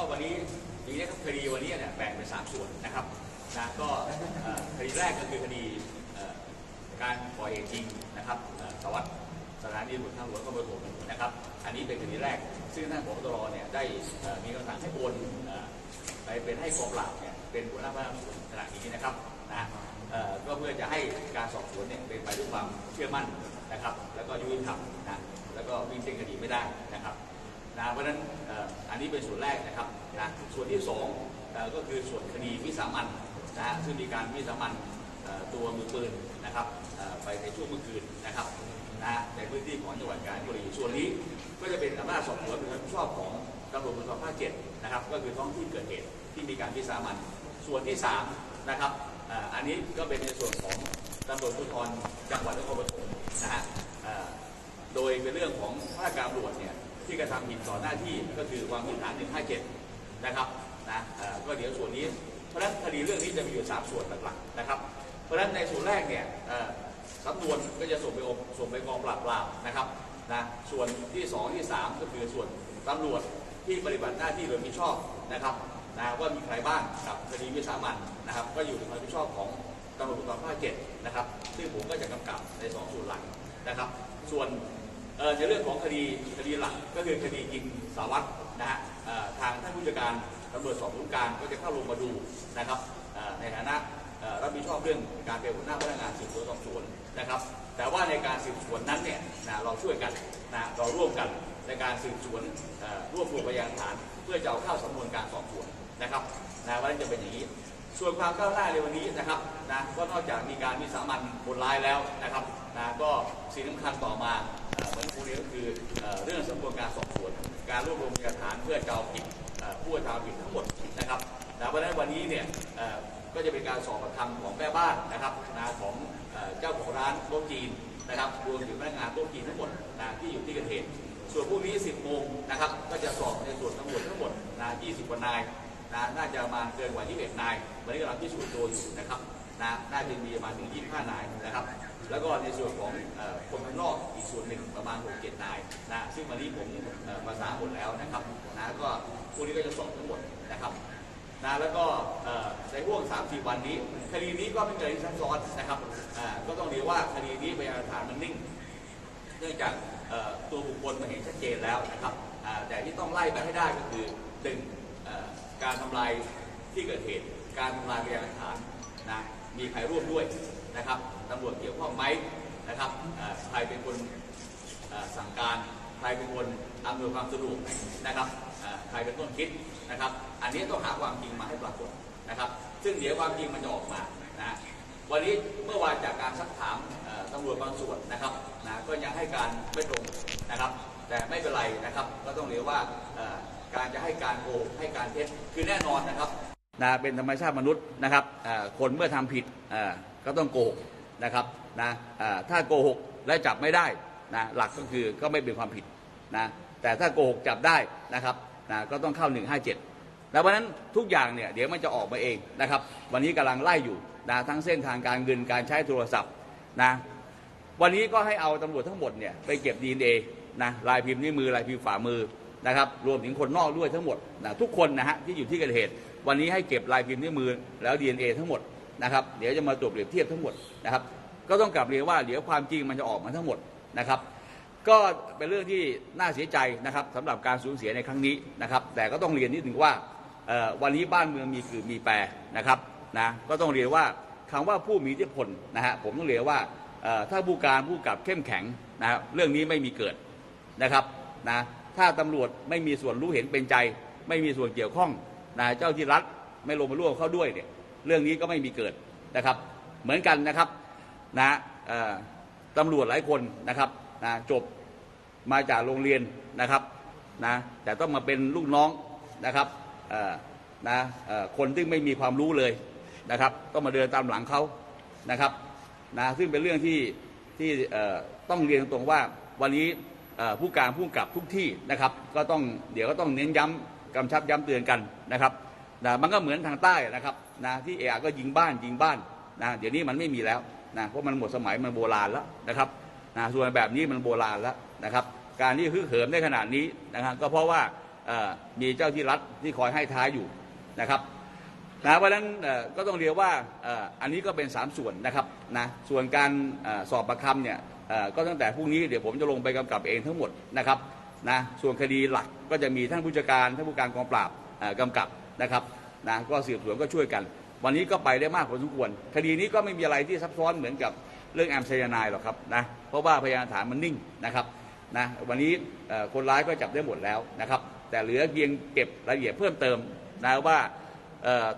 ก็วันนี้ทีนี้ครับคดีวันนี้เนี่ยแบ่งเป็นสามส่วนนะครับนะก็คดีแรกก็คือคดีการก่อเหตุจริงนะครับสวัสดิ์สถานีตำรวจทางหลวงก็เบอร์โทรนะครับ อันนี้เป็นคดีแรก ซึ่งท่านผบตรเนี่ยได้มีคำสั่งให้โอนไปเป็นให้กองปราบเนี่ยเป็นหัวหน้าพนักงานสวนขณะนี้นะครับนะก็เพื่อจะให้การสอบสวนเนี่ยเป็นไปด้วยความเชื่อมั่นนะครับ แล้วก็ยุติธรรมนะแล้วก็วิ่งเต้นคดีไม่ได้นะครับ นะเพราะฉะนั้นอันนี้เป็นส่วนแรกนะครับนะส่วนที่สองก็คือส่วนคดีวิสามันนะฮะซึ่งมีการวิสามันตัวมือปืนนะครับไปในช่วงเมื่อคืนนะครับนะฮะในพื้นที่ของจังหวัดกาญจนบุรีส่วนนี้ก็จะเป็นอำนาจสอบสวนเป็นความชอบของตำรวจภูธรภาคเจ็ดนะครับ ก็คือท้องที่เกิดเหตุที่มีการวิสามันส่วนที่สามนะครับอันนี้ก็เป็นในส่วนของตำรวจภูธรจังหวัดนครปฐมนะฮะโดยเป็นเรื่องของภาคการตำรวจเนี่ย ที่กระทำผิดต่อหน้าที่ก็คือความผิดฐาน157 นะครับนะก็เดี๋ยวส่วนนี้เพราะฉะนั้นคดีเรื่องนี้จะมีอยู่ 3 ส่วนหลักๆนะครับ เพราะฉะนั้นในส่วนแรกเนี่ยเอ่อสำนวนก็จะส่งไปอบส่งไปกองปราบปรามนะครับนะส่วนที่ 2 ที่ 3 ก็คือส่วนตำรวจที่ปฏิบัติหน้าที่โดยมิชอบนะครับนะว่ามีใครบ้างกับคดีวิสามันนะครับ ก็อยู่ในความรับผิดชอบของตำรวจภูธรภาคเจ็ดนะครับ ซึ่งผมก็จะกำกับในสองส่วนหลักนะครับ ส่วน ในเรื่องของคดีคดีหลักก็คือคดียิงสารวัตรนะฮะทางท่านผู้จัดการตำรวจสอบสวนกลางก็จะเข้าลงมาดูนะครับในฐานะรับผิดชอบเรื่องการเป็นหัวหน้าพนักงานสืบสวนสอบสวนนะครับ แต่ว่าในการสืบสวนนั้นเนี่ยนะเราช่วยกันนะเราร่วมกันในการสืบสวนรวบรวมพยานฐาน เพื่อจะเอาเข้าสำนวนการสอบสวนนะครับนะวันนั้จะเป็นอย่างนี้ ส่วนความก้าวหน้าในวันนี้นะครับนะก็นอกจากมีการวิสามันคนร้ายแล้วนะครับนะก็สิ่งสำคัญต่อมาเหมือนคู่นี้ก็คือเอเรื่องสำนวนการสอบสวน การรวบรวมพยานฐานเพื่อจะเอาผิดผู้กระทำผิดทั้งหมดนะครับนะเพราะฉะนั้นวันนี้เนี่ยก็จะเป็นการสอบปากคำของแม่บ้านนะครับนะของเอเจ้าของร้านโต๊ะจีนนะครับรวมถึงพนักงานโต๊ะจีนทั้งหมดนะที่อยู่ที่เกิดเหตุส่วนพวกนี้ 10 โมงนะครับ ก็จะสอบในส่วนตำรวจทั้งหมดนะ20กว่านาย นะน่าจะมาเกินกว่า 21 นาย วันนี้กำลังพิสูจน์ตัวอยู่นะครับนะน่าจะมีประมาณถึง 25 นายนะครับ แล้วก็ในส่วนของคนข้างนอกอีกส่วนหนึ่งประมาณ 6-7 นายนะซึ่งวันนี้ผมเอ่อประสานหมดแล้วนะครับนะก็พวกนี้ก็จะสอบทั้งหมดนะครับนะแล้วก็ในห่วง 3 4 วันนี้ คดีนี้ก็ไม่มีอะไรที่ซับซ้อนนะครับก็ต้องเรียกว่าคดีนี้พยานหลักฐานมันนิ่ง เนื่องจากตัวบุคคลมาเห็นชัดเจนแล้วนะครับแต่ที่ต้องไล่ไปให้ได้ก็คือหนึ่ง การทำลายที่เกิดเหตุ การทำลายพยานหลักฐานนะมีใครร่วมด้วยนะครับตำรวจเกี่ยวข้องไหมนะครับใครเป็นคนสั่งการใครเป็นคนอำนวยความสะดวกนะครับใครเป็นต้นคิดนะครับ อันนี้ต้องหาความจริงมาให้ปรากฏนะครับ ซึ่งเดี๋ยวความจริงมันจะออกมานะวันนี้เมื่อวานจากการซักถามตำรวจบางส่วนนะครับนะก็ยังให้การไม่ตรงนะครับ แต่ไม่เป็นไรนะครับ ก็ต้องเรียกว่า การจะให้การโกหกให้การเท็จคือแน่นอนนะครับนะเป็นธรรมชาติมนุษย์นะครับเอ่อคนเมื่อทำผิดเอ่อก็ต้องโกหกนะครับนะเอ่อถ้าโกหกและจับไม่ได้นะหลักก็คือก็ไม่เป็นความผิดนะแต่ถ้าโกหกจับได้นะครับนะก็ต้องเข้า 157 แล้ววันนั้นทุกอย่างเนี่ยเดี๋ยวมันจะออกมาเองนะครับ วันนี้กำลังไล่อยู่นะทั้งเส้นทางการเงินการใช้โทรศัพท์นะวันนี้ก็ให้เอาตำรวจทั้งหมดเนี่ยไปเก็บดีเอนะลายพิมพ์นิ้วมือลายพิมพ์ฝ่ามือ นะครับรวมถึงคนนอกด้วยทั้งหมดนะทุกคนนะฮะที่อยู่ที่เกิดเหตุ วันนี้ให้เก็บลายพิมพ์นิ้วมือแล้วดีเอทั้งหมดนะครับเดี๋ยวจะมาตรวจเปรียบเทียบทั้งหมดนะครับก็ต้องกลับเรียนว่าเดี๋ยวความจริงมันจะออกมาทั้งหมดนะครับก็เป็นเรื่องที่น่าเสียใจนะครับสำหรับการสูญเสียในครั้งนี้นะครับแต่ก็ต้องเรียนนิดหนึ่งว่าวันนี้บ้านเมืองมีคือมีแปรนะครับนะก็ต้องเรียนว่าคำว่าผู้มีอิทธิพลนะฮะผมต้องเรียนว่าถ้าผู้การผู้กับเข้มแข็งนะครับเรื่องนี้ไม่มีเกิดนะครับนะ ถ้าตำรวจไม่มีส่วนรู้เห็นเป็นใจ ไม่มีส่วนเกี่ยวข้องนะเจ้าที่รัฐไม่ลงมาร่วมเข้าด้วยเนี่ยเรื่องนี้ก็ไม่มีเกิดนะครับ เหมือนกันนะครับนะตำรวจหลายคนนะครับนะจบมาจากโรงเรียนนะครับนะแต่ต้องมาเป็นลูกน้องนะครับนะคนที่ไม่มีความรู้เลยนะครับ ต้องมาเดินตามหลังเขานะครับนะซึ่งเป็นเรื่องที่ที่ต้องเรียนตรงว่าวันนี้ ผู้การผู้กับทุกที่นะครับ ก็ต้องเดี๋ยวก็ต้องเน้นย้ำกำชับย้ำเตือนกันนะครับนะมันก็เหมือนทางใต้นะครับนะที่เอะก็ยิงบ้านยิงบ้านนะเดี๋ยวนี้มันไม่มีแล้วนะเพราะมันหมดสมัยมันโบราณแล้วนะครับนะส่วนแบบนี้มันโบราณแล้วนะครับ การที่ฮึกเหิมได้ขนาดนี้นะครับก็เพราะว่ามีเจ้าที่รัฐที่คอยให้ท้ายอยู่นะครับ นะเพราะฉะนั้นก็ต้องเรียกว่าอันนี้ก็เป็น 3 ส่วนนะครับนะส่วนการสอบประคำเนี่ยก็ตั้งแต่พรุ่งนี้เดี๋ยวผมจะลงไปกำกับเองทั้งหมดนะครับนะส่วนคดีหลักก็จะมีท่านผู้จัดการท่านผู้การกองปราบกำกับนะครับนะก็สืบสวนก็ช่วยกัน วันนี้ก็ไปได้มากพอสมควร คดีนี้ก็ไม่มีอะไรที่ซับซ้อนเหมือนกับเรื่องแอมไซยานายหรอกครับนะเพราะว่าพยานฐานมันนิ่งนะครับนะวันนี้คนร้ายก็จับได้หมดแล้วนะครับแต่เหลือเพียงเก็บรายละเอียดเพิ่มเติมนะว่า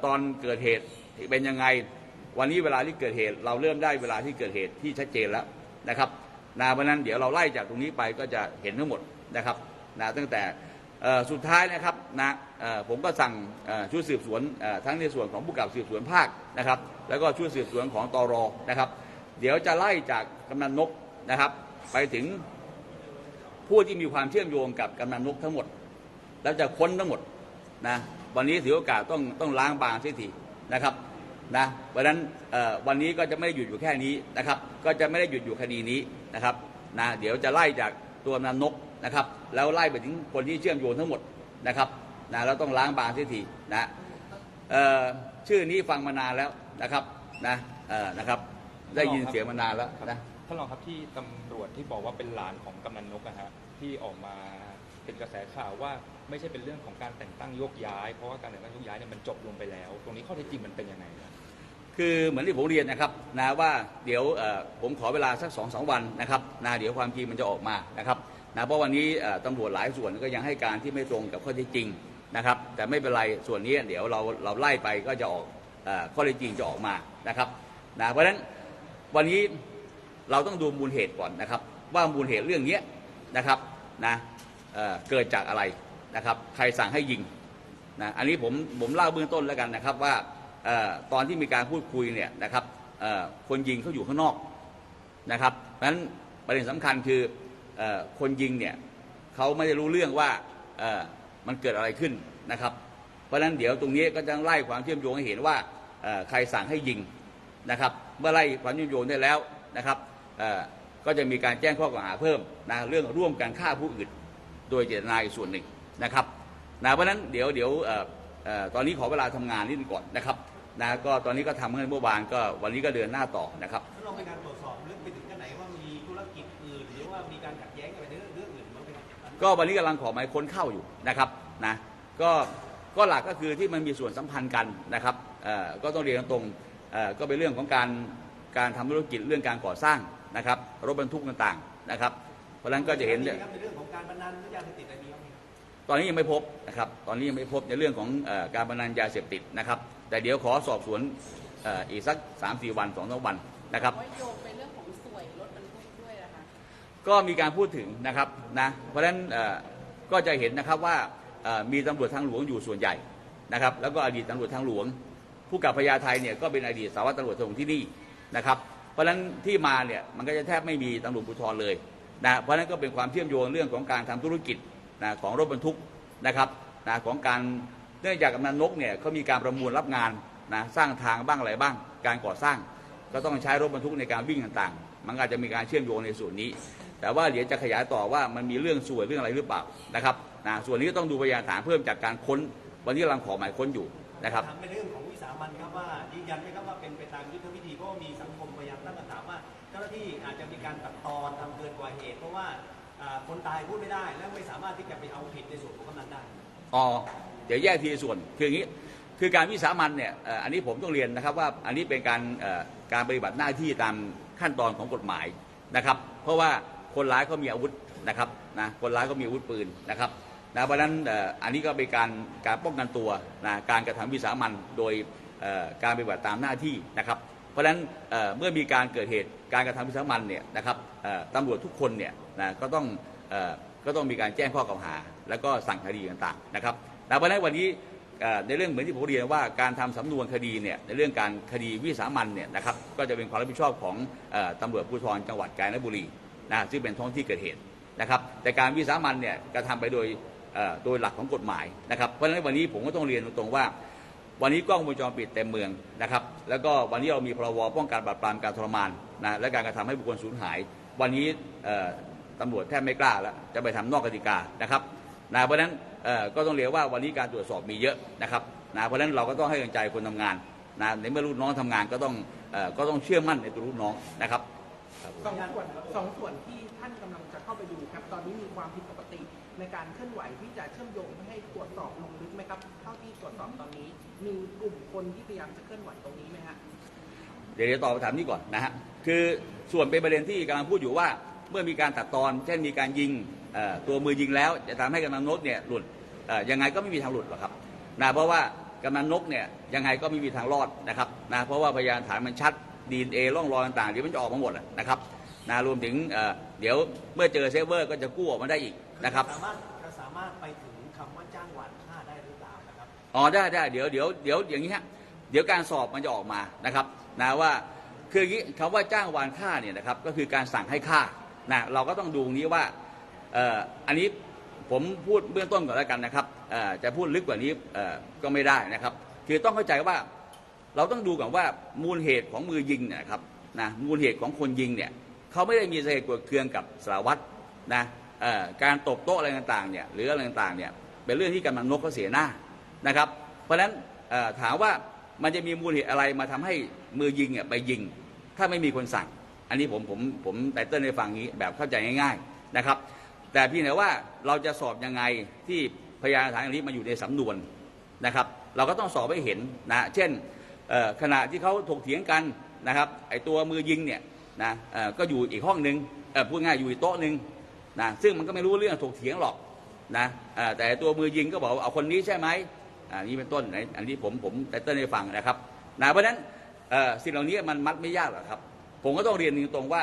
ตอนเกิดเหตุเป็นยังไง วันนี้เวลาที่เกิดเหตุ เราเริ่มได้เวลาที่เกิดเหตุที่ชัดเจนแล้วนะครับนะเพราะนั้นเดี๋ยวเราไล่จากตรงนี้ไปก็จะเห็นทั้งหมดนะครับนะตั้งแต่สุดท้ายนะครับนะผมก็สั่งเอ่อชุดสืบสวนทั้งในส่วนของผู้กับสืบสวนภาคนะครับ แล้วก็ชุดสืบสวนของตรนะครับ เดี๋ยวจะไล่จากกำนันนกนะครับ ไปถึงผู้ที่มีความเชื่อมโยงกับกำนันนกทั้งหมด แล้วจะค้นทั้งหมดนะ วันนี้ถือโอกาสต้องต้องล้างบางเสียทีนะครับนะเพราะนั้นวันนี้ก็จะไม่ได้หยุดอยู่แค่นี้นะครับ ก็จะไม่ได้หยุดอยู่คดีนี้นะครับนะเดี๋ยวจะไล่จากตัวนันนกนะครับ แล้วไล่ไปถึงคนที่เชื่อมโยงทั้งหมดนะครับนะแล้วต้องล้างบางเสียทีนะชื่อนี้ฟังมานานแล้วนะครับนะนะครับ ได้ยินเสียงมานานแล้วนะท่านรองครับที่ตำรวจที่บอกว่าเป็นหลานของกำนันนกนะฮะที่ออกมา เป็นกระแสข่าวว่าไม่ใช่เป็นเรื่องของการแต่งตั้งโยกย้าย เพราะว่าการแต่งตั้งโยกย้ายเนี่ยมันจบลงไปแล้ว ตรงนี้ข้อเท็จจริงมันเป็นยังไงครับคือเหมือนที่ผมเรียนนะครับนะว่าเดี๋ยวผมขอเวลาสักสองสวันนะครับนะเดี๋ยวความจริงมันจะออกมานะครับนะเพราะวันนี้ตำรวจหลายส่วนก็ยังให้การที่ไม่ตรงกับข้อเท็จจริงนะครับ แต่ไม่เป็นไรส่วนนี้เดี๋ยวเราเราไล่ไปก็จะออกข้อเท็จจริงจะออกมานะครับนะเพราะฉะนั้นวันนี้เราต้องดูมูลเหตุก่อนนะครับ ว่ามูลเหตุเรื่องนี้นะครับนะ เกิดจากอะไรนะครับ ใครสั่งให้ยิงนะอันนี้ผมผมเล่าเบื้องต้นแล้วกันนะครับว่าออตอนที่มีการพูดคุยเนี่ยนะครับคนยิงเขาอยู่ข้างนอกนะครับเพราะฉะนั้นประเด็นสำคัญคืออคนยิงเนี่ยเขาไม่ได้รู้เรื่องว่ามันเกิดอะไรขึ้นนะครับ เพราะฉะนั้นเดี๋ยวตรงนี้ก็จะไล่ความเชื่อมโยงให้เห็นว่าใครสั่งให้ยิงนะครับเมื่อไล่ความเชื่อมโยงได้แล้วนะครับก็จะมีการแจ้งข้อกล่าวหาเพิ่มนะเรื่องร่วมกันฆ่าผู้อื่น โดยเจตนาอีกส่วนหนึ่งนะครับนะเพราะฉะนั้นเดี๋ยวเดี๋ยวเอ่อเอ่อตอนนี้ขอเวลาทำงานนิดนึงก่อนนะครับนะก็ตอนนี้ก็ทำเมื่อเมื่อวานก็วันนี้ก็เดินหน้าต่อนะครับท่านลองมีการตรวจสอบลึกไปถึงขั้นไหนว่ามีธุรกิจอื่นหรือว่ามีการขัดแย้งกันไปเรื่องเรื่องอื่นบ้างไหมครับก็วันนี้กำลังขอหมายค้นเข้าอยู่นะครับนะก็ก็หลักก็คือที่มันมีส่วนสัมพันธ์กันนะครับเอ่อก็ต้องเรียนตรงๆเอ่อก็เป็นเรื่องของการการทำธุรกิจเรื่องการก่อสร้างนะครับรถบรรทุกต่างๆนะครับ เพราะฉะนั้นก็จะเห็น มีครับในเรื่องของการพนันหรือยาเสพติดอะไรมีบ้างไหมครับตอนนี้ยังไม่พบนะครับ ตอนนี้ยังไม่พบในเรื่องของเออการพนันยาเสพติดนะครับ แต่เดี๋ยวขอสอบสวนเอ่ออีกสัก3าสี่วันสองสามวันนะครับ ว่าโยงไปเรื่องของสวยรถบรรทุกด้วยนะคะ ก็มีการพูดถึงนะครับนะเพราะฉะนั้นเอ่อก็จะเห็นนะครับว่าเอ่อมีตำรวจทางหลวงอยู่ส่วนใหญ่นะครับแล้วก็อดีตตำรวจทางหลวง ผู้กับพญาไทเนี่ยก็เป็นอดีตสารวัตรตำรวจทางหลวงที่นี่นะครับเพราะฉะนั้นที่มาเนี่ยมันก็จะแทบไม่มีตำรวจภูธรเลย นะเพราะนั้นก็เป็นความเชื่อมโยงเรื่องของการทำธุรกิจนะของรถบรรทุกนะครับนะของการเนื่องจากกำนันนกเนี่ยเขามีการประมูลรับงานนะสร้างทางบ้างอะไรบ้าง การก่อสร้าง ก็ต้องใช้รถบรรทุกในการวิ่งต่างๆ มันอาจจะมีการเชื่อมโยงในส่วนนี้ แต่ว่าเดี๋ยวจะขยายต่อว่ามันมีเรื่องส่วนเรื่องอะไรหรือเปล่านะครับนะส่วนนี้ก็ต้องดูพยานฐานเพิ่มจากการค้น วันนี้กำลังขอหมายค้นอยู่นะครับถามในเรื่องของวิสามันครับว่ายืนยันไหมครับว่า เจ้าหน้าที่อาจจะมีการตัดตอนทำเกินกว่าเหตุ เพราะว่าคนตายพูดไม่ได้และไม่สามารถที่จะไปเอาผิดในส่วนของกำนันได้อ๋อเดี๋ยวแยกทีส่วนคืออย่างนี้คือการวิสามันเนี่ยอันนี้ผมต้องเรียนนะครับว่าอันนี้เป็นการการปฏิบัติหน้าที่ตามขั้นตอนของกฎหมายนะครับ เพราะว่าคนร้ายเขามีอาวุธนะครับนะคนร้ายก็มีอาวุธปืนนะครับนะเพราะฉะนั้นอันนี้ก็เป็นการการป้องกันตัวนะการกระทำวิสามันโดยการปฏิบัติตามหน้าที่นะครับ เพราะฉะนั้นเเมื่อมีการเกิดเหตุการกระทำวิสามันเนี่ยนะครับตำรวจทุกคนเนี่ยนะก็ต้องออก็ต้องมีการแจ้งข้อกล่าวหา แล้วก็สั่งคดีต่างๆนะครับแต่เพราะฉะนั้นวันนี้ในเรื่องเหมือนที่ผมเรียนว่าการทำสำนวนคดีเนี่ยในเรื่องการคดีวิสามันเนี่ยนะครับก็จะเป็นความรับผิดชอบของอ่อตำรวจภูธรจังหวัดกาญจนบุรีนะซึ่งเป็นท้องที่เกิดเหตุนะครับแต่การวิสามันเนี่ยกระทำไปโดยโดยหลักของกฎหมายนะครับเพราะฉะนั้นวันนี้ผมก็ต้องเรียนตรงๆว่า วันนี้กล้องวงจรปิดเต็มเมืองนะครับ แล้วก็วันนี้เรามีพรบป้องกันปราบปรามการทรมานนะและการกระทำให้บุคคลสูญหาย วันนี้เอ่อตำรวจแทบไม่กล้าแล้วจะไปทำนอกกติกานะครับนะเพราะฉะนั้นก็ต้องเรียกว่าวันนี้การตรวจสอบมีเยอะนะครับนะเพราะฉะนั้นเราก็ต้องให้กำลังใจคนทำงานนะในเมื่อลูกน้องทำงานก็ต้องอก็ต้องเชื่อมั่นในตัวลูกน้องนะครับสองส่วนสองส่วนที่ท่านกำลังจะเข้าไปดูครับตอนนี้มีความผิดปกติในการเคลื่อนไหวที่จะเชื่อมโยง สอบตอนนี้ มีกลุ่มคนที่พยายามจะเคลื่อนไหวตรงนี้ไหมฮะเดี๋ยวเดี๋ยวตอบคำถามนี้ก่อนนะฮะคือส่วนเป็นประเด็นที่กำลังพูดอยู่ว่า เมื่อมีการตัดตอน เช่นมีการยิงเอ่อตัวมือยิงแล้ว จะทำให้กำนันนกเนี่ยหลุดเอ่อยังไงก็ไม่มีทางหลุดหรอกครับนะเพราะว่ากำนันนกเนี่ยยังไงก็ไม่มีทางรอดนะครับนะเพราะว่าพยานฐานมันชัดดีเอร่องรอยต่างๆเดี๋ยวมันจะออกมาหมดอะนะครับนะรวมถึงเอ่อเดี๋ยวเมื่อเจอเซฟเวอร์ก็จะกู้ออกมาได้อีกนะครับสามารถจะสามารถไปถึงคำว่าจ้างหวานฆ่าได้หรือเปล่านะครับ อ๋อได้ได้เดี๋ยวเดี๋ยวเดี๋ยวอย่างนี้ฮะเดี๋ยวการสอบมันจะออกมานะครับนะว่าคืออย่างนี้คำว่าจ้างวานฆ่าเนี่ยนะครับก็คือการสั่งให้ฆ่านะเราก็ต้องดูตรงนี้ว่าเอ่ออันนี้ผมพูดเบื้องต้นก่อนแล้วกันนะครับเอ่อจะพูดลึกกว่านี้เอ่อก็ไม่ได้นะครับ คือต้องเข้าใจว่าเราต้องดูก่อนว่ามูลเหตุของมือยิงเนี่ยนะครับนะมูลเหตุของคนยิงเนี่ยเขาไม่ได้มีสาเหตุกดเคืองกับสารวัตรนะเอ่อการตบโต๊ะอะไรต่างๆเนี่ยหรืออะไรต่างๆเนี่ยเป็นเรื่องที่กำนันนกเขาเสียหน้า นะครับ เพราะฉะนั้นถามว่ามันจะมีมูลเหตุอะไรมาทำให้มือยิงไปยิง ถ้าไม่มีคนสั่ง อันนี้ผมผมผมไตเติ้ลในฟังนี้แบบเข้าใจง่ายๆนะครับ แต่พี่แต่ว่าเราจะสอบยังไงที่พยานฐานอันนี้มาอยู่ในสำนวนนะครับ เราก็ต้องสอบให้เห็นนะเช่นขณะที่เขาถกเถียงกันนะครับไอตัวมือยิงเนี่ยนะก็อยู่อีกห้องหนึ่งพูดง่ายอยู่อีกโต๊ะหนึ่งนะซึ่งมันก็ไม่รู้เรื่องถกเถียงหรอกนะแต่ตัวมือยิงก็บอกเอาคนนี้ใช่ไหม อ่านี่เป็นต้นอันนี้ผมผมแต่เต้นให้ฟังนะครับนะเพราะฉะนั้นสิ่งเหล่านี้มันมัดไม่ยากหรอกครับ ผมก็ต้องเรียนตรงๆว่า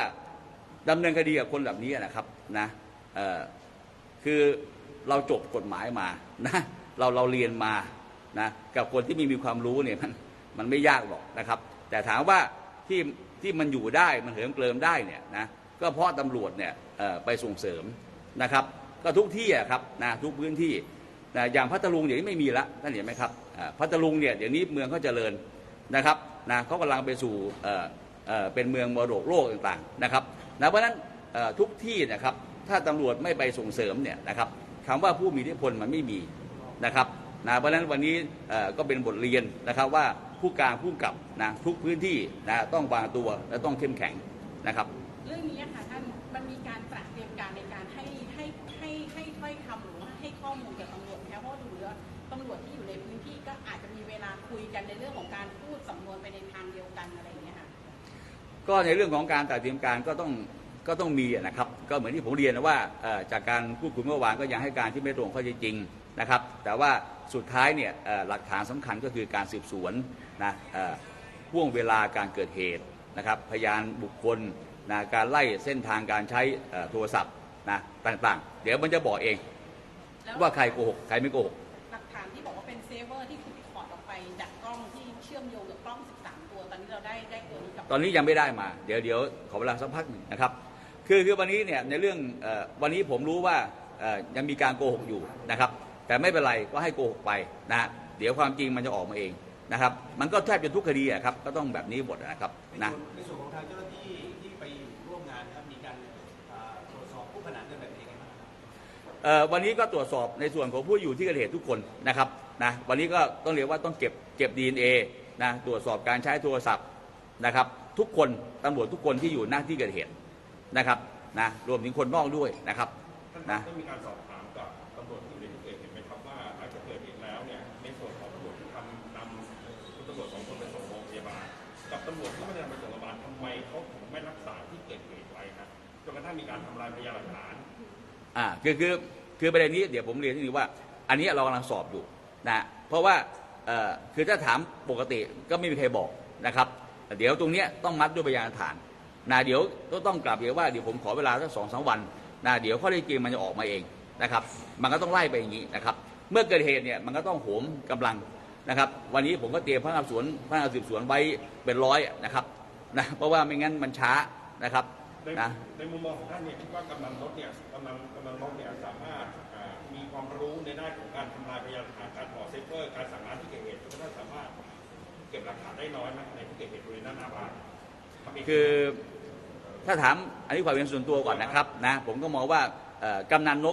ดำเนินคดีกับคนแบบนี้นะครับนะคือเราจบกฎหมายมานะเราเราเรียนมานะกับคนที่มีมีความรู้เนี่ยมันมันไม่ยากหรอกนะครับ แต่ถามว่าที่ที่มันอยู่ได้มันเหิมเกลิมได้เนี่ยนะก็เพราะตำรวจเนี่ยไปส่งเสริมนะครับ ก็ทุกที่อะครับนะทุกพื้นที่ นะอย่างพัทลุงเดี๋ยวนี้ไม่มีละท่านเห็นไหมครับพัทลุงเนี่ยเดี๋ยวนี้เมืองเขาเจริญนะครับนะเขากำลังไปสู่เออเออเป็นเมืองมรดกโลกต่างๆนะครับนะเพราะฉะนั้นทุกที่นะครับถ้าตำรวจไม่ไปส่งเสริมเนี่ยนะครับคำว่าผู้มีอิทธิพลมันไม่มีนะครับนะเพราะฉะนั้นวันนี้ก็เป็นบทเรียนนะครับว่าผู้การผู้กับนะทุกพื้นที่นะต้องวางตัวและต้องเข้มแข็งนะครับ เรื่องนี้ค่ะท่านมันมีการตระเตรียมการในการให้ให้ให้ให้ถ้อยคำหรือ ให้ข้อมูลกับตำรวจไหมคะเพราะว่าดูแล้วตำรวจที่อยู่ในพื้นที่ก็อาจจะมีเวลาคุยกันในเรื่องของการพูดสำนวนไปในทางเดียวกันอะไรอย่างเงี้ยค่ะก็ในเรื่องของการตัดเตรียมการก็ต้องก็ต้องมีนะครับ ก็เหมือนที่ผมเรียนนะว่าจากการพูดคุยเมื่อวานก็ยังให้การที่ไม่ตรงข้อเท็จจริงนะครับ แต่ว่าสุดท้ายเนี่ยหลักฐานสำคัญก็คือการสืบสวนนะเอ่อห่วงเวลาการเกิดเหตุนะครับพยานบุคคลนะการไล่เส้นทางการใช้โทรศัพท์นะต่างๆ เดี๋ยวมันจะบอกเอง วว่าใครโกหกใครไม่โกหกหลักฐานที่บอกว่าเป็นเซฟเวอร์ที่ถูกถอดออกไปจากกล้องที่เชื่อมโยงกับกล้อง 13 ตัว ตอนนี้เราได้ได้ตัวนี้กลับตอนนี้ยังไม่ได้มา เดี๋ยวเดี๋ยวขอเวลาสักพักหนึ่งนะครับ คือคือวันนี้เนี่ยในเรื่องเออวันนี้ผมรู้ว่าเอ่อยังมีการโกหกอยู่นะครับ แต่ไม่เป็นไรก็ให้โกหกไปนะฮะเดี๋ยวความจริงมันจะออกมาเองนะครับ มันก็แทบจะทุกคดีอะครับ ก็ต้องแบบนี้หมดนะครับในนะส่วนในส่วนของทางเจ้าหน้าที่ที่ไปร่วมงานนะครับมีการอ่าตรวจสอบผู้ขนานกันแบบ วันนี้ก็ตรวจสอบในส่วนของผู้อยู่ที่เกิดเหตุทุกคนนะครับนะวันนี้ก็ต้องเรียกว่าต้องเก็บเก็บ DNA นะตรวจสอบการใช้โทรศัพท์นะครับ ทุกคนตำรวจทุกคนที่อยู่หน้าที่เกิดเหตุนะครับนะรวมถึงคนนอกด้วยนะครับนะได้มีการสอบถามกับตำรวจที่อยู่ในที่เกิดเหตุไหมครับว่าหลังจากเกิดเหตุแล้วเนี่ยในส่วนของตำรวจที่ทำนำคุณตำรวจสองคนไปส่งโรงพยาบาลกับตำรวจที่ไม่ได้นำไปส่งโรงพยาบาลทำไมเขาถึงไม่รักษาที่เกิดเหตุไว้ครับจนกระทั่งมีการทำลายพยานหลักฐาน อ่าคือคือคือประเด็นนี้เดี๋ยวผมเรียนที่นี่ว่า อันนี้เรากำลังสอบอยู่นะเพราะว่าเอ่อคือถ้าถามปกติก็ไม่มีใครบอกนะครับ เดี๋ยวตรงเนี้ยต้องมัดด้วยพยานฐานนะเดี๋ยวก็ต้องกลับเดี๋ยวว่าเดี๋ยวผมขอเวลาสักสองสามวันนะเดี๋ยวข้อเท็จริงมันจะออกมาเองนะครับ มันก็ต้องไล่ไปอย่างนี้นะครับ เมื่อเกิดเหตุเนี่ยมันก็ต้องโหมกำลังนะครับ วันนี้ผมก็เตรียมพนักงานสวนพนักงานสืบสวนไว้เป็นร้อยนะครับนะเพราะว่าไม่งั้นมันช้านะครับ ในนะในมุมมองของท่านเนี่ยคิดว่ากำนันนกเนี่ยกำนันกำนันนกเนี่ยสามารถอ่ามีความรู้ในด้านของการทำลายพยานหลักฐานการห่อเซฟเวอร์การสั่งงานที่เกิดเหตุจนกระทั่งสามารถเก็บหลักฐานได้น้อยไหมในที่เกิดเหตุบริเวณด้านหน้าบ้านทำเงคือถ้าถามอันนี้ความเป็นส่วนตัวก่อนนะครับนะผมก็มองว่าเอ่อกำนันนก